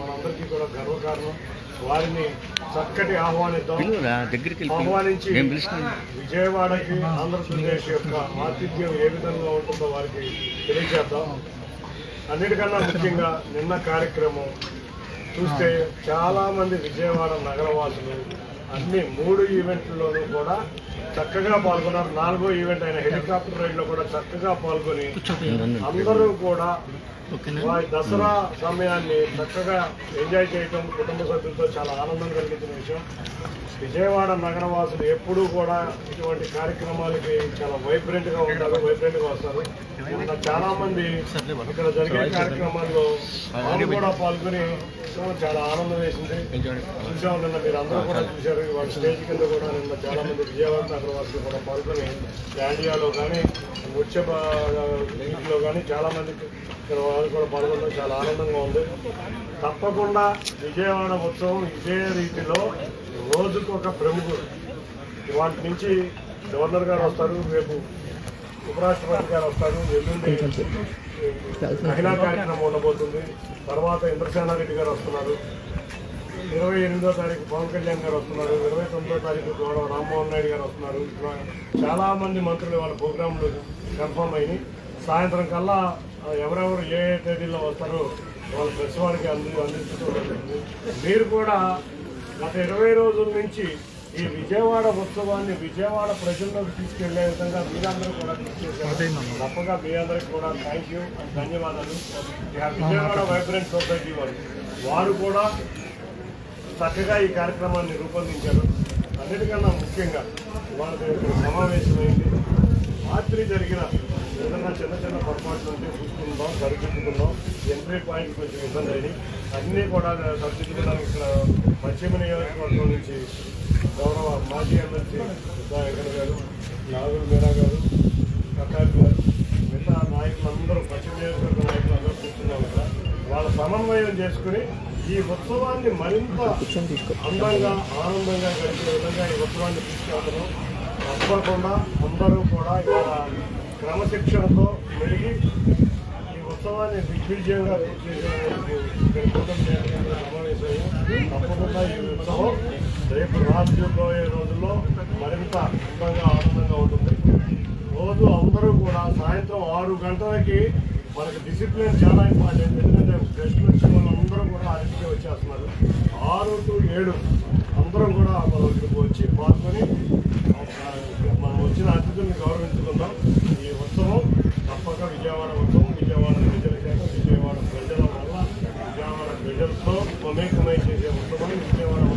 మనందరికీ కూడా గర్వకారణం. వారిని చక్కటి ఆహ్వానిద్దాం. దగ్గరికి. ఆహ్వానించి విజయవాడకి ఆంధ్రప్రదేశ్ యొక్క ఆతిథ్యం ఏ విధంగా ఉంటుందో వారికి తెలియజేద్దాం. అన్నిటికన్నా ముఖ్యంగా నిన్న కార్యక్రమం చూస్తే చాలా మంది విజయవాడ నగరవాసులు అన్ని మూడు ఈవెంట్లలోనూ కూడా చక్కగా పాల్గొన్నారు. నాలుగో ఈవెంట్ అయిన హెలికాప్టర్ రైడ్లో కూడా చక్కగా పాల్గొని అందరూ కూడా దసరా సమయాన్ని చక్కగా ఎంజాయ్ చేయటం కుటుంబ సభ్యులతో చాలా ఆనందం కలిగించిన విషయం. విజయవాడ నగరవాసులు ఎప్పుడూ కూడా ఇటువంటి కార్యక్రమాలకి చాలా వైబ్రెంట్గా ఉంటారు వైబ్రెంట్గా వస్తారు నిన్న చాలా మంది ఇక్కడ జరిగే కార్యక్రమాల్లో వాళ్ళు కూడా పాల్గొని చాలా ఆనందం వేసింది చూసాం నిన్న మీరు అందరూ కూడా చూశారు వాళ్ళ స్టేజ్ కింద కూడా నిన్న చాలా మంది విజయవాడ నగరవాసులు కూడా పాల్గొని దాండియాలో కానీ ముత్య నీటిలో కానీ చాలా మంది ఇక్కడ వాళ్ళు కూడా పాల్గొనడం చాలా ఆనందంగా ఉంది. తప్పకుండా విజయవాడ ఉత్సవం ఇదే రీతిలో రోజుకు ఒక ప్రముఖుడు. ఇవాటి నుంచి గవర్నర్ గారు వస్తారు రేపు ఉపరాష్ట్రపతి గారు వస్తారు ఎల్లుండి మహిళా కార్యక్రమం ఉండబోతుంది. తర్వాత ఇంద్రసేనారెడ్డి గారు వస్తున్నారు. ఇరవై ఎనిమిదో తారీఖు పవన్ కళ్యాణ్ గారు వస్తున్నారు. ఇరవై తొమ్మిదో తారీఖు గౌరవ రామ్మోహన్ నాయుడు గారు వస్తున్నారు. చాలామంది మంత్రులు వాళ్ళ ప్రోగ్రాంలు కన్ఫర్మ్ అయినాయి. సాయంత్రం కల్లా ఎవరెవరు ఏ ఏ తేదీల్లో వస్తారో వాళ్ళ ప్రెస్ వారికి అంది అందించడం జరుగుతుంది మీరు కూడా గత ఇరవై రోజుల నుంచి ఈ విజయవాడ ఉత్సవాన్ని విజయవాడ ప్రజల్లోకి తీసుకెళ్ళే విధంగా మీరందరూ కూడా చేశారు. తప్పగా మీ అందరికి కూడా థ్యాంక్ యూ ధన్యవాదాలు. విజయవాడ వైబ్రెంట్ సొసైటీ వారు. వారు కూడా చక్కగా ఈ కార్యక్రమాన్ని రూపొందించారు. అన్నిటికన్నా ముఖ్యంగా ఇక్కడ సమావేశమైంది. రాత్రి జరిగిన చిన్న చిన్న పొరపాట్లు ఉంటే చూసుకుందాం సరిదిద్దుకుందాం. ఎంట్రీ పాయింట్ కొంచెం ఇబ్బంది అయింది అన్నీ కూడా సరిదిద్దుకోవడానికి ఇక్కడ పశ్చిమ నియోజకవర్గం నుంచి గౌరవ మాజీ ఎమ్మెల్సీ వెంకట గారు నాగుల్ మీరా గారు కట్టారి గారు మిగతా నాయకులందరూ పశ్చిమ నియోజకవర్గ నాయకులందరూ కూర్చున్నాం కదా. వాళ్ళ సమన్వయం చేసుకుని ఈ ఉత్సవాన్ని మరింత అందంగా ఆనందంగా గడిపే విధంగా ఈ ఉత్సవాన్ని తీసుకెళ్తున్నాం. తప్పకుండా అందరూ కూడా ఇక్కడ క్రమశిక్షణతో మెరిగి ఈ ఉత్సవాన్ని దిగ్విజయంగా పూర్తి చేసేందుకు ఇక్కడ తప్పకుండా ఈ ఉత్సవం రేపు రాబోయే రోజుల్లో మరింత అందంగా ఆనందంగా ఉంటుంది. రోజు అందరూ కూడా సాయంత్రం ఆరు గంటలకి మనకి డిసిప్లిన్ చాలా ఇంపార్టెంట్. ఎందుకంటే గెస్ట్లు వచ్చిన వాళ్ళందరూ కూడా అరటికి వచ్చేస్తున్నారు. ఆరు టు ఏడు అందరం కూడా విజయవాడ ఉత్సవం విజయవాడ ప్రజల చేత విజయవాడ ప్రజల వల్ల విజయవాడ ప్రజలతో మమేకమై చేసే ఉత్తమం విజయవాడ